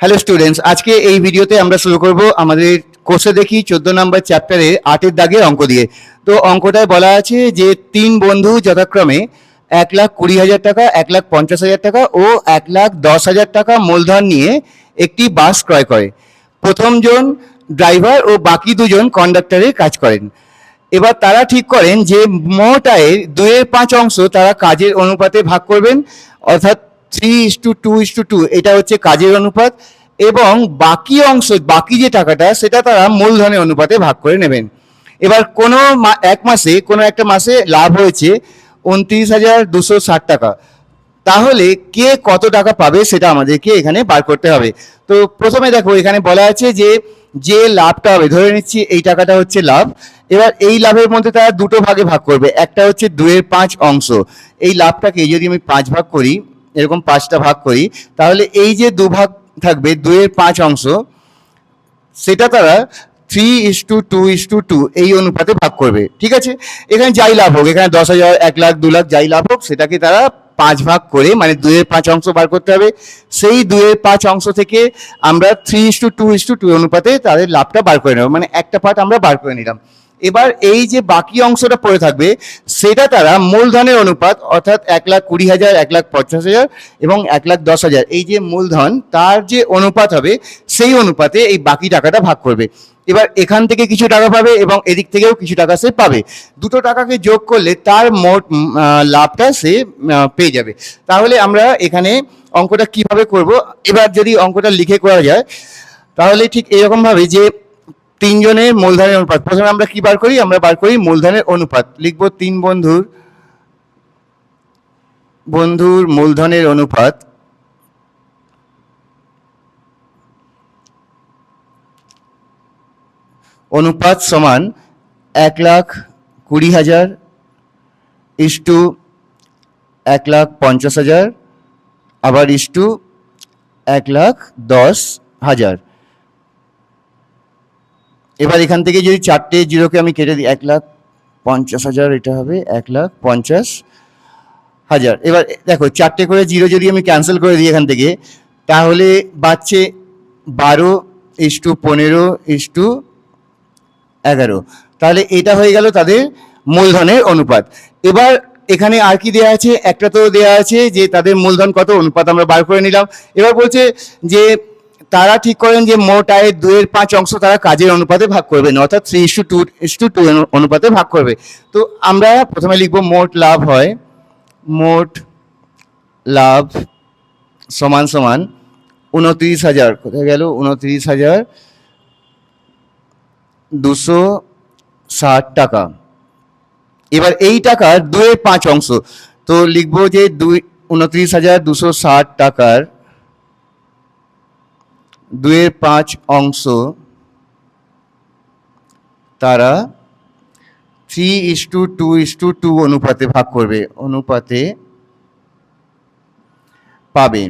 Hello students আজকে এই ভিডিওতে আমরা শুরু করব আমাদের কোর্সে দেখি চোদ্দ নম্বর চ্যাপ্টারে আটের দাগের অঙ্ক দিয়ে। তো অঙ্কটায় বলা আছে যে তিন বন্ধু যথাক্রমে এক লাখ কুড়ি হাজার টাকা, এক লাখ পঞ্চাশ হাজার টাকা ও এক লাখ দশ হাজার টাকা মূলধন নিয়ে একটি বাস ক্রয় করে। প্রথমজন ড্রাইভার ও বাকি দুজন কন্ডাক্টরের কাজ করেন। এবার তারা ঠিক করেন যে মোট আয়ের দুয়ের পাঁচ অংশ তারা কাজের অনুপাতে ভাগ করবেন, অর্থাৎ three is to two is to two এটা হচ্ছে কাজের অনুপাত এবং বাকি অংশ, বাকি যে টাকাটা, সেটা তারা মূলধনের অনুপাতে ভাগ করে নেবেন। এবার কোনো এক মাসে, কোনো একটা মাসে লাভ হয়েছে উনত্রিশ হাজার দুশো ষাট টাকা। তাহলে কে কত টাকা পাবে সেটা আমাদেরকে এখানে বার করতে হবে। তো প্রথমে দেখো, এখানে বলা আছে যে যে লাভটা হবে, ধরে নিচ্ছি এই টাকাটা হচ্ছে লাভ। এবার এই লাভের মধ্যে তারা দুটো ভাগে ভাগ করবে। একটা হচ্ছে দুয়ের পাঁচ অংশ। এই লাভটাকে যদি আমি পাঁচ ভাগ করি এরকম পাঁচটা ভাগ করি, তাহলে এই যে দু ভাগ থাকবে দুয়ের পাঁচ অংশ, সেটা তারা three is to two is to two এই অনুপাতে ভাগ করবে, ঠিক আছে? এখানে যাই লাভ হোক, এখানে দশ হাজার, এক লাখ, দু লাখ যাই লাভ হোক, সেটাকে তারা পাঁচ ভাগ করে মানে দুয়ের পাঁচ অংশ বার করতে হবে, সেই দুয়ের পাঁচ অংশ থেকে আমরা three is to two is to two অনুপাতে তাদের লাভটা বার করে নেব মানে একটা পার্ট আমরা বার করে নিলাম। এবার এই যে বাকি অংশটা পড়ে থাকবে, সেটা তারা মূলধনের অনুপাত, অর্থাৎ এক লাখ কুড়ি হাজার, এক লাখ পঞ্চাশ হাজার এবং এক লাখ দশ হাজার, এই যে মূলধন, তার যে অনুপাত হবে, সেই অনুপাতে এই বাকি টাকাটা ভাগ করবে। এবার এখান থেকে কিছু টাকা পাবে এবং এদিক থেকেও কিছু টাকা সে পাবে। দুটো টাকাকে যোগ করলে তার মোট লাভটা সে পেয়ে যাবে। তাহলে আমরা এখানে অঙ্কটা কীভাবে করব? এবার যদি অঙ্কটা লিখে করা যায়, তাহলে ঠিক এরকমভাবে যে তিনজনের মূলধনের অনুপাত। প্রথমে আমরা কি বার করি? আমরা বার করি মূলধনের অনুপাত। লিখব তিন বন্ধুর বন্ধুর মূলধনের অনুপাত। অনুপাত সমান এক লাখ কুড়ি হাজার ইস টু এক লাখ পঞ্চাশ হাজার, আবার ইস টু এক লাখ দশ হাজার। এবার এখান থেকে যদি চারটে জিরোকে আমি কেটে দিই, এক লাখ পঞ্চাশ হাজার এটা হবে, এক লাখ পঞ্চাশ হাজার। এবার দেখো, চারটে করে জিরো যদি আমি ক্যান্সেল করে দিই এখান থেকে, তাহলে বাচ্চে বারো ইস টু পনেরো ইস টু এগারো। তাহলে এটা হয়ে গেল তাদের মূলধনের অনুপাত। এবার এখানে আর কি দেওয়া আছে? একটা তো দেওয়া আছে যে তাদের মূলধন কত? অনুপাত আমরা বার করে নিলাম। এবার বলছে যে তারা ঠিক করেন যে মোট আয়ের দুয়ের পাঁচ অংশ তারা কাজের অনুপাতে ভাগ করবেন, অর্থাৎ three is to two is to is to two অনুপাতে ভাগ করবে। তো আমরা প্রথমে লিখব মোট লাভ হয়, মোট লাভ সমান সমান উনত্রিশ হাজার, কোথায় গেল? উনত্রিশ হাজার দুশো ষাট টাকা। এবার এই টাকার দুয়ের পাঁচ অংশ, তো লিখব যে দুই, উনত্রিশ হাজার দুশো ষাট টাকার দুয়ের পাঁচ অংশ তারা three is to two is to two অনুপাতে ভাগ করবে, অনুপাতে পাবে।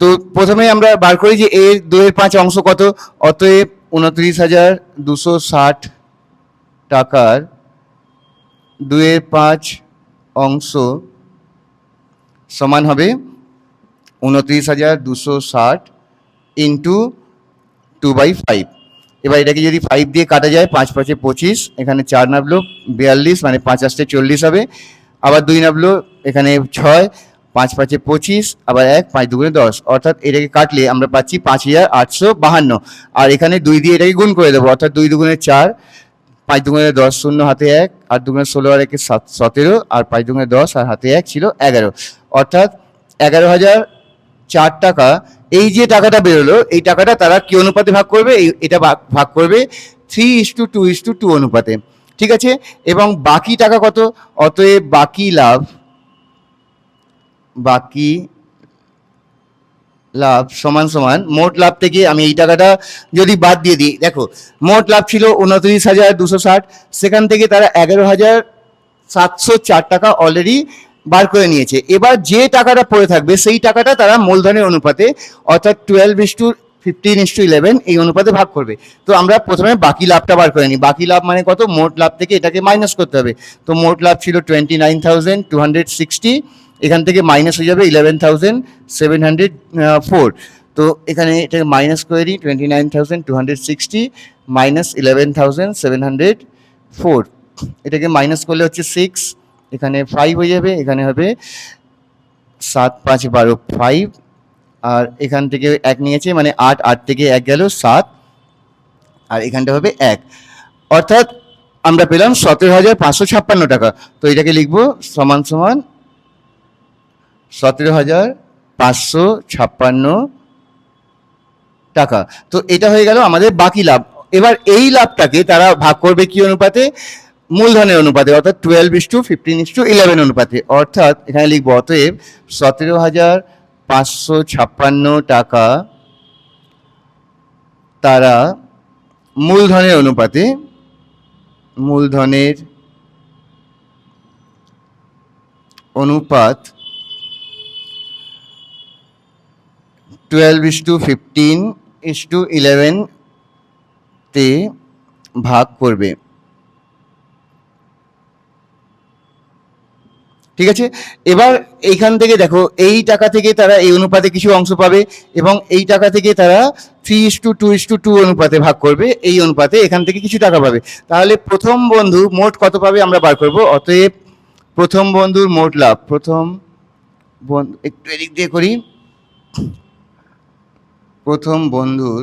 তো প্রথমে আমরা বার করি যে এর দুয়ের পাঁচ অংশ কত? অতএব উনত্রিশ হাজার দুশো ষাট টাকার দুয়ের পাঁচ অংশ সমান হবে উনত্রিশ হাজার দুশো ষাট ইন্টু টু বাই ফাইভ এবার এটাকে যদি ফাইভ দিয়ে কাটা যায়, পাঁচ পাঁচে পঁচিশ, এখানে চার নাবলো বিয়াল্লিশ মানে পাঁচ আসতে চল্লিশ হবে। আবার দুই নাবলো, এখানে ছয়, পাঁচ পাঁচে পঁচিশ, আবার এক, পাঁচ দুগুণে দশ। অর্থাৎ এটাকে কাটলে আমরা পাচ্ছি পাঁচ হাজার আটশো বাহান্ন। আর এখানে দুই দিয়ে এটাকে গুণ করে দেবো, অর্থাৎ দুই দুগুণে চার, পাঁচ দুগুণে দশ শূন্য হাতে এক আর দুগুণে ষোলো আর একে সাত, সতেরো, আর পাঁচ দুগুণে দশ আর হাতে এক ছিল এগারো। অর্থাৎ এগারো হাজার চার টাকা এই যে টাকাটা বেরোলো, এই টাকাটা তারা কি অনুপাতে ভাগ করবে? এটা ভাগ ভাগ করবে three is to two is to two অনুপাতে। ঠিক আছে? এবং বাকি টাকা কত? অতএব বাকি লাভ বাকি লাভ সমান সমান, মোট লাভ থেকে আমি এই টাকাটা যদি বাদ দিয়ে দিই, দেখো, মোট লাভ ছিল উনত্রিশ হাজার দুশো ষাট, সেখান থেকে তারা এগারো হাজার সাতশো চার টাকা অলরেডি বার করে নিয়েছে। এবার যে টাকাটা পড়ে থাকবে, সেই টাকাটা তারা মূলধনের অনুপাতে, অর্থাৎ twelve is to fifteen is to eleven এই অনুপাতে ভাগ করবে। তো আমরা প্রথমে বাকি লাভটা বার করে নিই। বাকি লাভ মানে কত? মোট লাভ থেকে এটাকে মাইনাস করতে হবে। তো মোট লাভ ছিল twenty nine thousand two hundred sixty এখান থেকে মাইনাস হয়ে যাবে eleven thousand seven hundred four তো এখানে এটাকে মাইনাস করে দিই twenty nine thousand two hundred sixty minus eleven thousand seven hundred four এটাকে মাইনাস করলে হচ্ছে সিক্স এখানে ফাইভ হয়ে যাবে, এখানে হবে সাত, পাঁচ, বারো ফাইভ আর এখান থেকে এক নিয়েছে মানে আট আট থেকে এক গেল সাত, আর এখানটা হবে এক। অর্থাৎ আমরা পেলাম সতেরো হাজার পাঁচশো ছাপ্পান্ন টাকা। তো এটাকে লিখব সমান সমান সতেরো হাজার পাঁচশো ছাপ্পান্ন টাকা। তো এটা হয়ে গেল আমাদের বাকি লাভ। এবার এই লাভটাকে তারা ভাগ করবে কি অনুপাতে? মূলধনের অনুপাতে, অর্থাৎ twelve is to fifteen is to eleven অনুপাতে। অর্থাৎ এখানে লিখব, অতএব সতেরো হাজার পাঁচশো ছাপ্পান্ন টাকা তারা মূলধনের অনুপাতে, মূলধনের অনুপাত twelve is to fifteen is to eleven তে ভাগ করবে। ঠিক আছে? এবার এইখান থেকে দেখো, এই টাকা থেকে তারা এই অনুপাতে কিছু অংশ পাবে এবং এই টাকা থেকে তারা three is to two is to two অনুপাতে ভাগ করবে, এই অনুপাতে এখান থেকে কিছু টাকা পাবে। তাহলে প্রথম বন্ধু মোট কত পাবে আমরা বার করব? অতএব প্রথম বন্ধুর মোট লাভ, প্রথম একটু এদিক দিয়ে করি। প্রথম বন্ধুর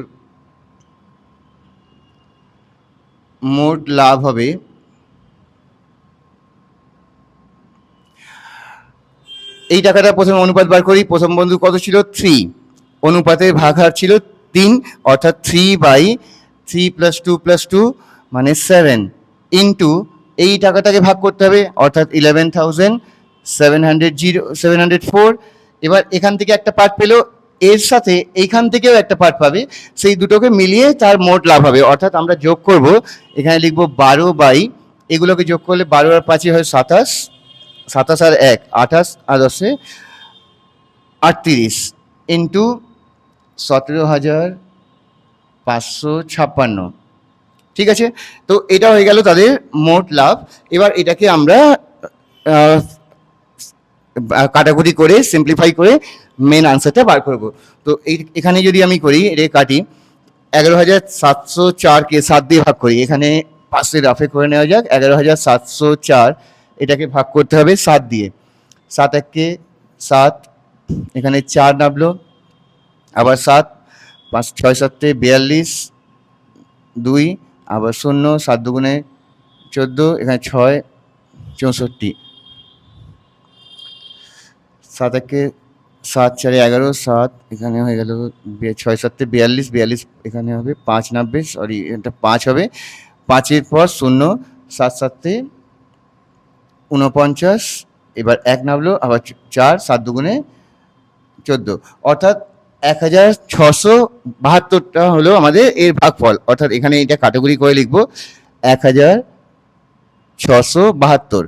মোট লাভ হবে এই টাকাটা প্রথমে অনুপাত বার করি। প্রথম বন্ধু কত ছিল? থ্রি অনুপাতের ভাগ হার ছিল তিন, অর্থাৎ three by three plus two plus two মানে সেভেন ইন্টু এই টাকাটাকে ভাগ করতে হবে, অর্থাৎ eleven thousand seven hundred zero seven hundred four এবার এখান থেকে একটা পার্ট পেল, এর সাথে এইখান থেকেও একটা পার্ট পাবে। সেই দুটোকে মিলিয়ে তার মোট লাভ হবে। অর্থাৎ আমরা যোগ করব, এখানে লিখব বারো বাই এগুলোকে যোগ করলে বারো আর পাঁচই হয় সাতাশ। সাতাশ আর এক, আঠাশ আর দশে আটত্রিশ ইন্টু সতেরো হাজার পাঁচশো ছাপ্পান্ন। ঠিক আছে? তো এটা হয়ে গেল তাদের মোট লাভ। এবার এটাকে আমরা কাটাকুটি করে সিম্পলিফাই করে মেন আনসারটা বার করব। তো এই, এখানে যদি আমি করি এটা কাটি, এগারো হাজার সাতশো চারকে সাত দিয়ে ভাগ করি। এখানে পাশে রাফে করে নেওয়া যাক। এগারো হাজার সাতশো চার এটাকে ভাগ করতে হবে সাত দিয়ে। সাত এককে সাত, এখানে চার নামলো, আবার সাত, পাঁচ, ছয়, সাতে বিয়াল্লিশ, দুই, আবার শূন্য, সাত দুগুণে চোদ্দ, এখানে ছয়, চৌষট্টি। সাত একে সাত, চারে এগারো, সাত, এখানে হয়ে গেল ছয়, সাতে বিয়াল্লিশ বিয়াল্লিশ, এখানে হবে পাঁচ নাব্বে সরি এটা পাঁচ হবে। পাঁচের পর শূন্য, সাত, সাতে উনপঞ্চাশ এবার এক নামলো, আবার চার, সাত দুগুণে চোদ্দ। অর্থাৎ এক হাজার ছশো বাহাত্তরটা হলো আমাদের এর ভাগফল। অর্থাৎ এখানে এটা কাটাকুরি করে লিখব, এক হাজার ছশো বাহাত্তর।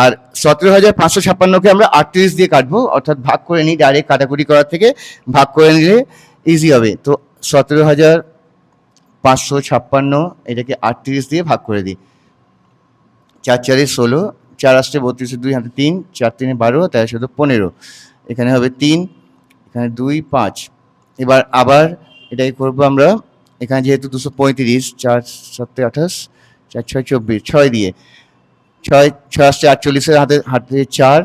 আর সতেরো হাজার পাঁচশো ছাপ্পান্নকে আমরা আটত্রিশ দিয়ে কাটবো, অর্থাৎ ভাগ করে নিই ডাইরেক্ট কাটাকুটি করার থেকে, ভাগ করে নিলে ইজি হবে। তো সতেরো হাজার পাঁচশো ছাপ্পান্ন এটাকে আটত্রিশ দিয়ে ভাগ করে দিই। চার চারে ষোলো চার আসছে বত্রিশে দুই হাতে তিন চার তিনে বারো তেরো শুধু পনেরো। এখানে হবে তিন এখানে দুই পাঁচ। এবার আবার এটাই করব আমরা এখানে যেহেতু দুশো পঁয়ত্রিশ চার সাতে আঠাশ চার ছয় চব্বিশ ছয় দিয়ে। ছয় ছয় আসছে আটচল্লিশের হাতে হাতে চার।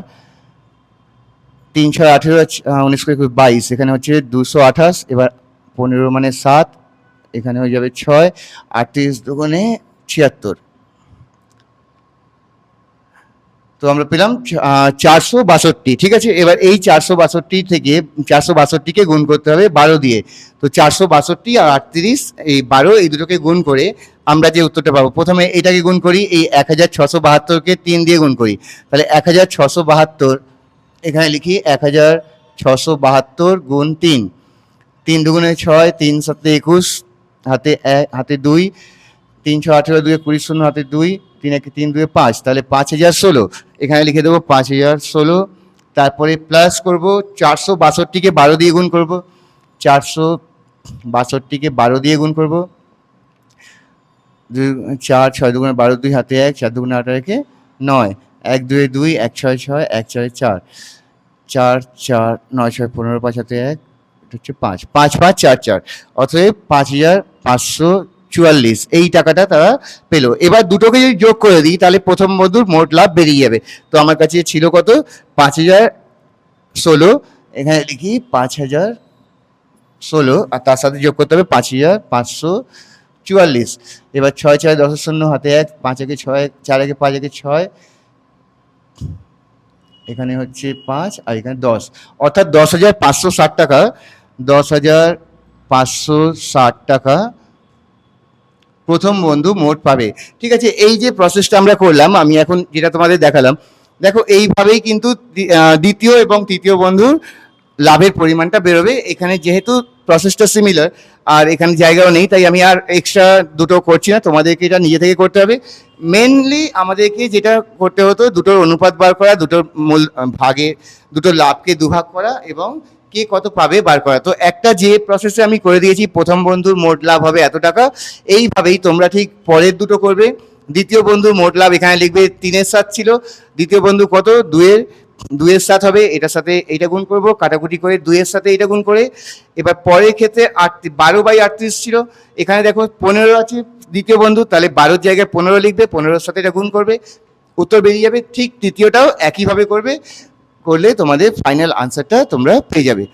তিন ছয় আঠেরো উনিশ করে একুশ, বাইশ। এখানে হচ্ছে দুশো আঠাশ এবার পনেরো মানে সাত। এখানে হয়ে যাবে ছয় আটত্রিশ দুগুণে ছিয়াত্তর। তো আমরা পেলাম চারশো বাষট্টি, ঠিক আছে? এবার এই চারশো বাষট্টি থেকে চারশো বাষট্টিকে গুণ করতে হবে বারো দিয়ে। তো চারশো বাষট্টি আর আটত্রিশ, এই বারো, এই দুটোকে গুণ করে আমরা যে উত্তরটা পাবো, প্রথমে এটাকে গুণ করি, এই এক হাজার ছশো বাহাত্তরকে তিন দিয়ে গুণ করি। তাহলে এক হাজার ছশো বাহাত্তর, এখানে লিখি এক হাজার ছশো বাহাত্তর গুণ তিন। তিন দুগুণে ছয়, তিন সাতে একুশ, হাতে এক হাতে দুই তিন আঠেরো দুয়ে কুড়ি শূন্য, হাতে দুই, তিন একে তিন দুয়ে পাঁচ। তাহলে পাঁচ হাজার ষোলো। এখানে লিখে দেবো পাঁচ হাজার ষোলো। তারপরে প্লাস করব চারশো বাষট্টিকে বারো দিয়ে গুণ করব। চারশো বাষট্টিকে বারো দিয়ে গুণ করব। দুই, চার, ছয় দুগুণে বারো, দুই হাতে এক, চার দুগুণে আঠারো একে নয়। এক দুয়ে দুই, এক, ছয় ছয়, এক, ছয়, চার। চার চার, নয়, ছয়, পনেরো, পাঁচ হাতে এক হচ্ছে পাঁচ। পাঁচ পাঁচ, চার চার। অতএব পাঁচ হাজার পাঁচশো চুয়াল্লিশ, এই টাকাটা তারা পেল। এবার দুটোকে যদি যোগ করে দিই, তাহলে প্রথম বন্ধুর মোট লাভ বেরিয়ে যাবে। তো আমার কাছে ছিল কত? পাঁচ হাজার ষোলো। এখানে লিখি পাঁচ হাজার ষোলো, আর তার সাথে যোগ করতে হবে পাঁচ হাজার পাঁচশো চুয়াল্লিশ। এবার ছয় ছয় দশ শূন্য হাতে এক, পাঁচ একে ছয়, চার একে পাঁচ একে ছয়। এখানে হচ্ছে পাঁচ, আর এখানে দশ। অর্থাৎ দশ হাজার পাঁচশো ষাট টাকা, দশ হাজার পাঁচশো ষাট টাকা প্রথম বন্ধু মোট পাবে। ঠিক আছে, এই যে প্রসেসটা আমরা করলাম, আমি এখন যেটা তোমাদের দেখালাম, দেখো এইভাবেই কিন্তু দ্বিতীয় এবং তৃতীয় বন্ধুর লাভের পরিমাণটা বেরোবে। এখানে যেহেতু প্রসেসটা সিমিলার আর এখানে জায়গাও নেই, তাই আমি আর এক্সট্রা দুটো করছি না, তোমাদেরকে এটা নিজে থেকে করতে হবে। মেনলি আমাদেরকে যেটা করতে হতো, দুটোর অনুপাত বার করা, দুটোর মূল ভাগে দুটো লাভকে দুভাগ করা এবং কে কত পাবে বার করা। তো একটা যে প্রসেসে আমি করে দিয়েছি, প্রথম বন্ধুর মোট লাভ হবে এত টাকা। এইভাবেই তোমরা ঠিক পরের দুটো করবে। দ্বিতীয় বন্ধুর মোট লাভ এখানে লিখবে তিনের সাত ছিল। দ্বিতীয় বন্ধু কত? দুয়ের দুয়ের সাত হবে, এটার সাথে এইটা গুণ করব, কাটাকুটি করে দুয়ের সাথে এইটা গুণ করে। এবার পরের ক্ষেত্রে আট, বারো বাই আটত্রিশ ছিল। এখানে দেখো পনেরো আছে, দ্বিতীয় বন্ধু, তাহলে বারোর জায়গায় পনেরো লিখবে, পনেরোর সাথে এটা গুণ করবে। উত্তর বেরিয়ে যাবে, ঠিক তৃতীয়টাও একইভাবে করবে। করলে তোমাদের ফাইনাল আনসারটা তোমরা পেয়ে যাবে।